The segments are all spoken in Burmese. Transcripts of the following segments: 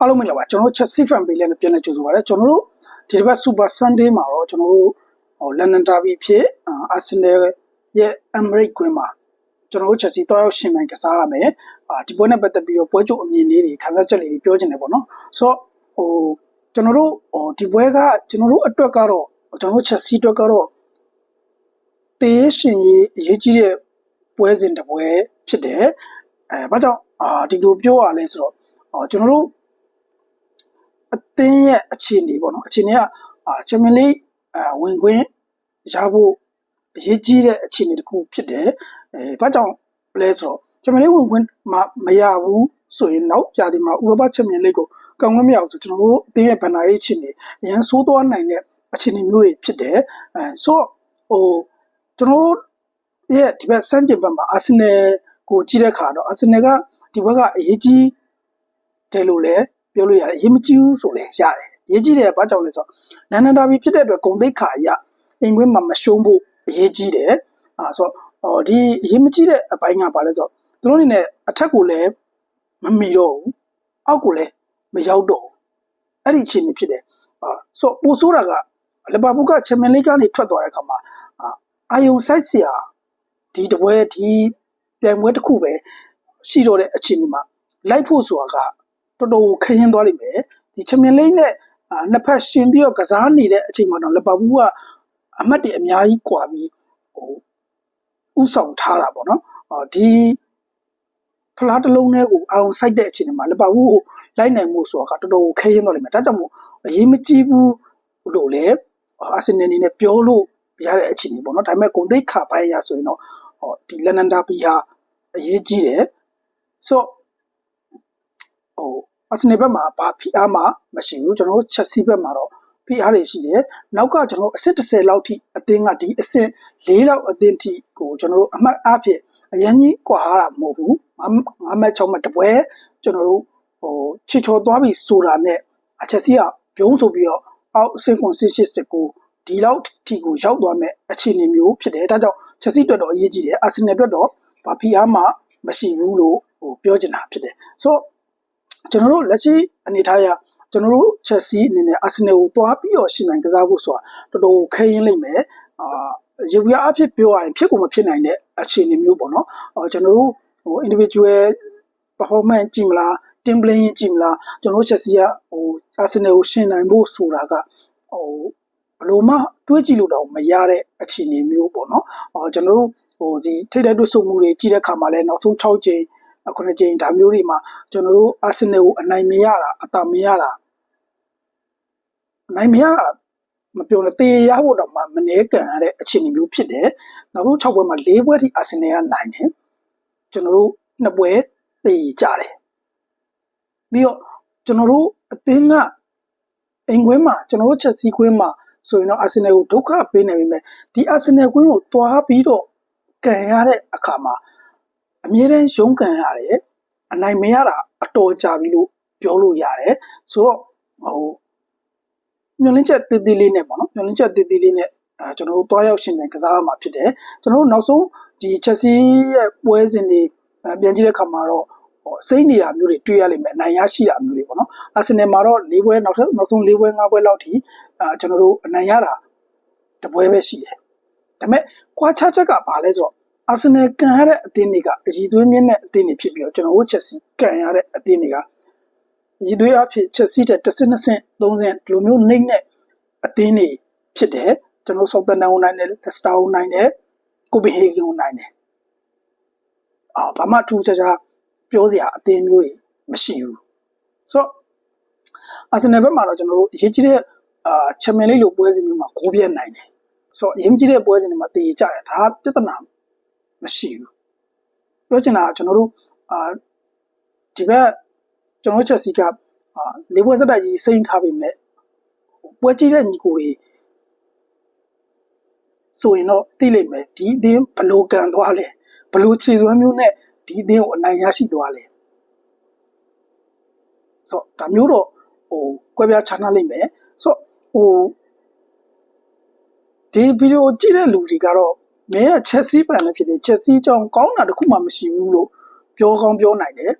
အားလုံးမင်္ဂလာပါကျွန်တော်တို့ Chelsea fan page လည်းပြန်လည်ကြိုဆိုပါရစေကျွန်တော်တို့ဒီတစ်ပတ် Super Sunday မှာတော့ကျွန်တော်တို့ဟို London Derby ဖြစ်အာ Arsenal ရဲ့ Emirates ကွင်းမှာကျွန်တော်တို့ Chelsea တောက်ရောက်ရှင်နိုင်ကစားရမယ်အာဒီပွဲနဲ့ပတ်သက်ပြီးတော့ပွဲချုပ်အမြင်လေးတွေခန်းစားချက်လေးတွေပြောချင်တယ်ပေါ့နော်ဆိုတော့ဟိုကျွန်တော်တို့ဟိုဒီပွဲကကျွန်တော်တို့အတွက်ကတော့ကျွန်တော်တို့ Chelsea အတွက်ကတော့တေးရှင်ကြီးအရေးကြီးတဲ့ပွဲစဉ်တစ်ပွဲဖြစ်တယ်အဲဘာကြောင့်အာဒီလိုပြောရလဲဆိုတော့အော်ကျွန်တော်တို့ အသင်းရဲ့အခြေအနေပေါ့နော်အခြေအနေကအာချန်ပီယံလိအဝင်ခွင့်ရဖို့အရေးကြီးတဲ့အခြေအနေတစ်ခုဖြစ်တယ်အဲဘာကြောင့်လဲဆိုတော့ချန်ပီယံလိဝင်ခွင့်မမရဘူးဆိုရင်နောက်ကြာဒီမှာဥရောပချန်ပီယံလိကိုကောင်းခွင့်မရဘူးဆိုကျွန်တော်တို့အသင်းရဲ့ဗန်နာရေးအခြေအနေအရန်ဆိုးသွားနိုင်တဲ့အခြေအနေမျိုးတွေဖြစ်တယ်အဲဆိုတော့ဟိုကျွန်တော်တို့ရဲ့ဒီဘက်စမ်းကျင်ဘက်မှာအာဆင်နယ်ကိုကြည့်တဲ့ခါတော့အာဆင်နယ်ကဒီဘက်ကအရေးကြီးတယ်လို့လည်း ပြောလို့ရတယ်အရေးမကြီးဘူးဆိုလည်းရတယ်အရေးကြီးတယ်ကဘာကြောင့်လဲဆိုတော့လန်ဒန်ဒါဘီဖြစ်တဲ့အတွက်ဂုံသိက္ခာအရအိမ်ခွင်းမှာမရှုံးဖို့အရေးကြီးတယ်အာဆိုတော့ဟောဒီအရေးမကြီးတဲ့အပိုင်းကဘာလဲဆိုတော့သူတို့အနေနဲ့အထက်ကိုလည်းမမီတော့ဘူးအောက်ကိုလည်းမရောက်တော့ဘူးအဲ့ဒီအခြေအနေဖြစ်တယ်အာဆိုတော့ပိုဆိုးတာကလီဗာပူးကချန်ပီယံလိကနေထွက်သွားတဲ့အခါမှာအာအာယုံဆိုင်စရာဒီတပွဲဒီပြိုင်ပွဲတစ်ခုပဲရှိတော့တဲ့အခြေအနေမှာလိုက်ဖို့ဆိုတာက တော်တော်ခရင်သွားလိမ့်မယ်ဒီချန်ပီယံလိနဲ့အာနှစ်ဖက်ရှင်ပြီးတော့ကစားနေတဲ့အချိန်မှာတော့လီဗာပူးကအမှတ်တွေအများကြီးကွာပြီးဟိုဥဆောင်ထားတာပေါ့နော်အော်ဒီဖလားတစ်လုံးလေးကိုအောင်စိုက်တဲ့အချိန်မှာလီဗာပူးကိုလိုက်နိုင်မှုဆိုတာကတော်တော်ခရင်သွားလိမ့်မယ်ဒါကြောင့်မို့အရေးမကြီးဘူးလို့လေအာဆင်နယ်အနေနဲ့ပြောလို့ရတဲ့အခြေအနေပေါ့နော်ဒါပေမဲ့ဂုံသိက္ခာပိုင်းအရဆိုရင်တော့ဟောဒီလန်နန်ဒါဘီဟာအရေးကြီးတယ်ဆို ဟိုအစနေဘက်မှာဘာဖိအားမှမရှိဘူးကျွန်တော်တို့ချက်စီဘက်မှာတော့ဖိအားတွေရှိတယ်နောက်ကကျွန်တော်အဆင့်30လောက်ထိအသင်းကဒီအဆင့်4လောက်အသင်းထိကိုကျွန်တော်တို့အမှတ်အဖြစ်အရင်ကြီးကွာဟာတာမဟုတ်ဘူး5မှတ်6မှတ်တပွဲကျွန်တော်တို့ဟိုချစ်ချော်သွားပြီဆိုတာနဲ့အချက်စီကပြုံးဆိုပြီးတော့အောက်အဆင့်ခွန်စစ်စစ်စစ်ကိုဒီလောက်ထိကိုရောက်သွားမဲ့အခြေအနေမျိုးဖြစ်တယ်ဒါကြောင့်ချက်စီအတွက်တော့အရေးကြီးတယ်အာဆင်နယ်အတွက်တော့ဘာဖိအားမှမရှိဘူးလို့ဟိုပြောချင်တာဖြစ်တယ်ဆိုတော့ ကျွန်တော်တို့လက်ရှိအနေထားရကျွန်တော်တို့ချက်စီအနေနဲ့အာဆင်နယ်ကိုတွားပြီးတော့ရှင်နိုင်ကစားဖို့ဆိုတာတော်တော်ခဲရင်လိမ့်မယ်အာရေပြားအဖြစ်ပြောရရင်ဖြစ်ကိုမဖြစ်နိုင်တဲ့အခြေအနေမျိုးပေါ့နော်အော်ကျွန်တော်တို့ဟို individual performance ကြည့်မလား team playing ကြည့်မလားကျွန်တော်တို့ချက်စီကဟိုအာဆင်နယ်ကိုရှင်နိုင်ဖို့ဆိုတာကဟိုဘလို့မှတွေးကြည့်လို့တော့မရတဲ့အခြေအနေမျိုးပေါ့နော်အော်ကျွန်တော်တို့ဟိုဒီထိတဲ့တွတ်ဆုမှုတွေကြည့်တဲ့ခါမှာလည်းနောက်ဆုံး6ကြိမ် ခုနှစ်ကြိမ်ဒါမျိုးတွေမှာကျွန်တော်တို့အာဆင်နယ်ကိုအနိုင်မရတာအသာမရတာအနိုင်မရတာမပြောနဲ့တေရဖို့တော့မမနေကန်ရတဲ့အခြေအနေမျိုးဖြစ်တယ်နောက်ဆုံး6ပွဲမှာ4ပွဲထိအာဆင်နယ်ကနိုင်တယ်ကျွန်တော်တို့နှစ်ပွဲတေကြတယ်ပြီးတော့ကျွန်တော်တို့အသင်းကအိမ်ခွင်းမှာကျွန်တော်တို့ချက်စီခွင်းမှာဆိုရင်တော့အာဆင်နယ်ကိုဒုက္ခပေးနိုင်ပြီမဲ့ဒီအာဆင်နယ်ကွင်းကိုတွားပြီးတော့ကန်ရတဲ့အခါမှာ အမြဲတမ်းရုန်းကန်ရတယ်အနိုင်မရတာအတော်ကြာပြီလို့ပြောလို့ရတယ်ဆိုတော့ဟိုညွန်လင်းချက်တည်တည်လေးနဲ့ပေါ့နော်ညွန်လင်းချက်တည်တည်လေးနဲ့အဲကျွန်တော်တို့တွားရောက်ရှင်ပြန်ကစားရမှာဖြစ်တယ်ကျွန်တော်တို့နောက်ဆုံးဒီချက်စီရဲ့ပွဲစဉ်တွေပြန်ကြည့်တဲ့အခါမှာတော့ဟိုစိတ်နေတာမျိုးတွေတွေ့ရလိမ့်မယ်အနိုင်ရရှိတာမျိုးတွေပေါ့နော်အာဆင်နယ်မှာတော့၄ပွဲနောက်ထပ်နောက်ဆုံး၄ပွဲ၅ပွဲလောက်ထိအာကျွန်တော်တို့အနိုင်ရတာတပွဲပဲရှိတယ်ဒါပေမဲ့ကွာခြားချက်ကဘာလဲဆိုတော့ အာဆင်နယ်ကန်ရတဲ့အသင်းတွေကအည်သွေးမြင့်တဲ့အသင်းတွေဖြစ်ပြီးတော့ကျွန်တော်တို့ချက်စီကန်ရတဲ့အသင်းတွေကအည်သွေးအဖြစ်ချက်စီတဲ့တစ်စင်းနှစ်စင်းသုံးစင်းဒီလိုမျိုးနှိမ့်တဲ့အသင်းတွေဖြစ်တယ်ကျွန်တော်ဆောက်တန်တန်ကိုနိုင်တယ်လက်စတာကိုနိုင်တယ်ကိုပင်ဟေဂင်ကိုနိုင်တယ်အာဘာမှထူးခြားခြားပြောစရာအသင်းမျိုးတွေမရှိဘူးဆိုတော့အာဆင်နယ်ဘက်မှာတော့ကျွန်တော်တို့အရေးကြီးတဲ့အာချန်ပီယံလိလို့ပွဲစဉ်မျိုးမှာဂိုးပြတ်နိုင်တယ်ဆိုတော့အရေးကြီးတဲ့ပွဲစဉ်တွေမှာတည်ကြတယ်ဒါပြဿနာ မရှိဘူးပြောချင်တာကကျွန်တော်တို့အာဒီဘက်ကျွန်တော်ချက်စီကအာလေးပွဲစက်တိုက်ကြီးစိမ့်ထားပေမဲ့ပွဲကြီးတဲ့ညီကိုတွေဆိုရင်တော့သိလိမ့်မယ်ဒီအသင်းဘလို့ကန်သွားလဲဘလို့ခြေစွမ်းမျိုးနဲ့ဒီအသင်းကိုအနိုင်ရရှိသွားလဲဆိုတော့ဒါမျိုးတော့ဟိုကွဲပြားခြားနားလိမ့်မယ်ဆိုတော့ဟိုဒီဗီဒီယိုကြည့်တဲ့လူတွေကတော့ မင်းကချက်စီးပန်လည်းဖြစ်တယ်ချက်စီးကြောင်းကောင်းတာတခုမှမရှိဘူးလို့ပြောကောင်းပြောနိုင်တယ်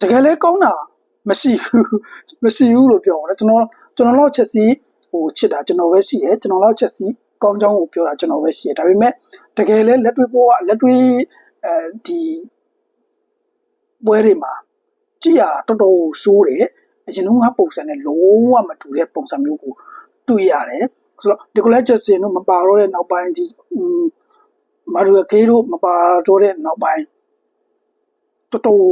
တကယ်လဲကောင်းတာမရှိဘူးမရှိဘူးလို့ပြောတယ်ကျွန်တော်ကျွန်တော်တော့ချက်စီဟိုချစ်တာကျွန်တော်ပဲရှိတယ်ကျွန်တော်တော့ချက်စီကောင်းကြောင်းကိုပြောတာကျွန်တော်ပဲရှိတယ်ဒါပေမဲ့တကယ်လဲလက်တွေ့ပေါ်ကလက်တွေ့အဲဒီပွဲတွေမှာကြည့်ရတာတော်တော်ဆိုးတယ်အရင်ကပုံစံနဲ့လုံးဝမတူတဲ့ပုံစံမျိုးကိုတွေ့ရတယ် ဆိုတော့ဒီကိုလက်ချက်စင်တို့မပါတော့တဲ့နောက်ပိုင်းဒီမာရီယကေတို့မပါတော့တဲ့နောက်ပိုင်းတော်တော်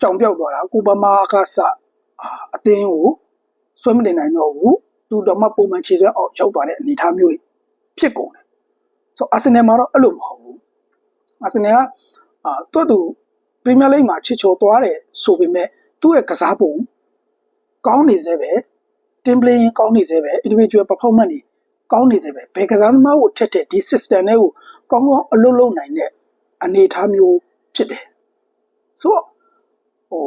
ကြောင်ပြောက်သွားတာကိုဘမာကစအသင်းကိုဆွဲမတင်နိုင်တော့ဘူးသူတော့မှပုံမှန်ခြေစွဲအောင်ရောက်သွားတဲ့အနေအထားမျိုးတွေဖြစ်ကုန်တယ်ဆိုတော့အာဆင်နယ်မှာတော့အဲ့လိုမဟုတ်ဘူးအာဆင်နယ်ကအာသူ့သူပရီးမီယာလိဂ်မှာချစ်ချော်သွားတယ်ဆိုပေမဲ့သူ့ရဲ့ကစားပုံကောင်းနေသေးပဲတင်ပလင်းကောင်းနေသေးပဲ individual performance တွေ ကောင်းနေသေးပဲဘယ်ကစားသမားကိုထက်တဲ့ဒီ system တွေကိုကောင်းကောင်းအလုပ်လုပ်နိုင်တဲ့အနေအထားမျိုးဖြစ်တယ်ဆိုတော့ဟို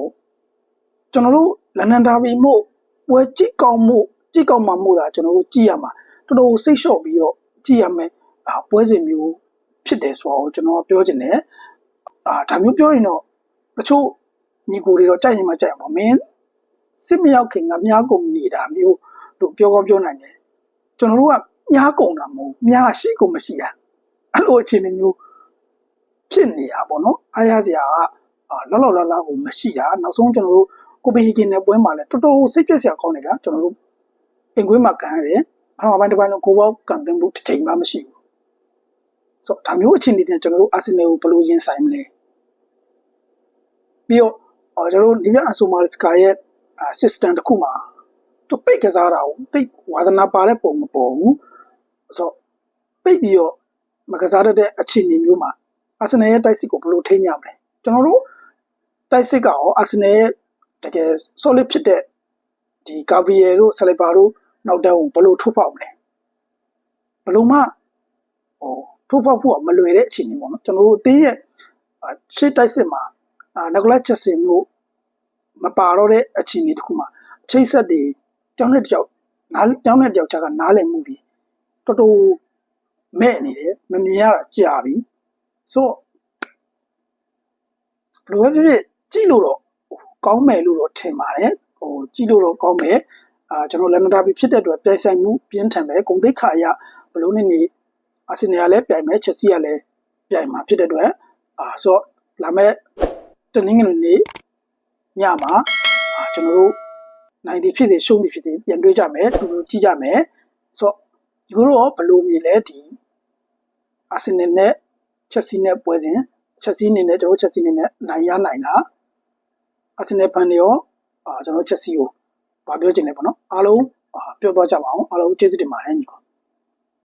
ကျွန်တော်တို့လန်ဒန်ဒါဘီမို့ပွဲကြည့်ကောင်းမှုကြည့်ကောင်းမှမို့သာကျွန်တော်တို့ကြည့်ရမှာတော်တော်စိတ်လျှော့ပြီးတော့ကြည့်ရမယ်ပွဲစဉ်မျိုးဖြစ်တယ်ဆိုတော့ကျွန်တော်ပြောချင်တယ်အာဒါမျိုးပြောရင်တော့တချို့ညီကိုတွေတော့ကြိုက်ရင်မှကြိုက်အောင်မင်းစစ်မရောက်ခင်ကမြားကုန်နေတာမျိုးလို့ပြောကောင်းပြောနိုင်တယ်ကျွန်တော်တို့က မြားကုန်တာမဟုတ်မြားရှိကုန်မရှိတာအဲ့လိုအခြေအနေမျိုးဖြစ်နေတာပေါ့နော်အားရစရာကလောလောလလကိုမရှိတာနောက်ဆုံးကျွန်တော်တို့ကိုပင်ဟီကင်နဲ့ပွဲမှာလည်းတော်တော်စိတ်ပြက်စရာကောင်းတယ်ကကျွန်တော်တို့အင်ကွေးမှာကန်ရတယ်ပထမပိုင်းတစ်ပိုင်းလုံးကိုဘောက်ကန်တင်မှုတစ်ချိန်မှမရှိဘူးဆိုတော့ဒါမျိုးအခြေအနေတွေကျွန်တော်တို့အာဆင်နယ်ကိုဘယ်လိုရင်ဆိုင်မလဲပြီးတော့ကျွန်တော်တို့လီဗီယာအဆိုမာလစ်ကာရဲ့ system တစ်ခုမှာသူပိတ်ကစားတာကိုတိတ်ဝါသနာပါတဲ့ပုံမပေါ်ဘူး ဆိုတော့ပိတ်ပြီးတော့မကစားတတ်တဲ့အခြေအနေမျိုးမှာအာဆင်နယ်ရဲ့တိုက်စစ်ကိုဘယ်လိုထိန်းကြမလဲကျွန်တော်တို့တိုက်စစ်ကရောအာဆင်နယ်ရဲ့တကယ် solid ဖြစ်တဲ့ဒီကာဗရီယယ်တို့ဆလီပါတို့နောက်တန်းကိုဘယ်လိုထုတ်ဖောက်မလဲဘယ်လိုမှဟိုထုတ်ဖောက်ဖို့မလွယ်တဲ့အခြေအနေပေါ့နော်ကျွန်တော်တို့အသေးရဲ့ရှေ့တိုက်စစ်မှာနဂလက်ချက်စင်တို့မပါတော့တဲ့အခြေအနေတခုမှာအချိတ်ဆက်တွေတောင်းတဲ့တယောက်နားတောင်းတဲ့တယောက်ချက်ကနားလည်မှုပြီး တော်တော်မဲ့နေတယ်မမြင်ရတာကြာပြီဆိုဘယ်လိုပဲဖြစ်ဖြစ်ကြည့်လို့တော့ကောင်းမယ်လို့တော့ထင်ပါတယ်ဟိုကြည့်လို့တော့ကောင်းမယ်အာကျွန်တော်လန်ဒတာဘီဖြစ်တဲ့အတွက်ပြိုင်ဆိုင်မှုပြင်းထန်ပဲဂုံသိက္ခာအရဘလို့နေနေအာဆင်နယ်ကလည်းပြိုင်မယ်ချက်စီကလည်းပြိုင်မှာဖြစ်တဲ့အတွက်အာဆိုတော့လာမဲ့တနင်္ဂနွေနေ့ညမှာကျွန်တော်တို့နိုင်ဒီဖြစ်စေရှုံးဒီဖြစ်စေပြန်တွေးကြမယ်တူတူကြည့်ကြမယ်ဆိုတော့ ဒီကိုတော့ဘလို့မြင်လဲဒီအာဆင်နယ်နဲ့ချက်စီနဲ့ပွဲစဉ်ချက်စီအနေနဲ့ကျွန်တော်ချက်စီအနေနဲ့နိုင်ရနိုင်လားအာဆင်နယ်ဖန်တွေရောအာကျွန်တော်ချက်စီကိုဗာပြောချင်တယ်ပေါ့နော်အားလုံးပြောသွားကြပါအောင်အားလုံးကျေးဇူးတင်ပါတယ်ညီကောင်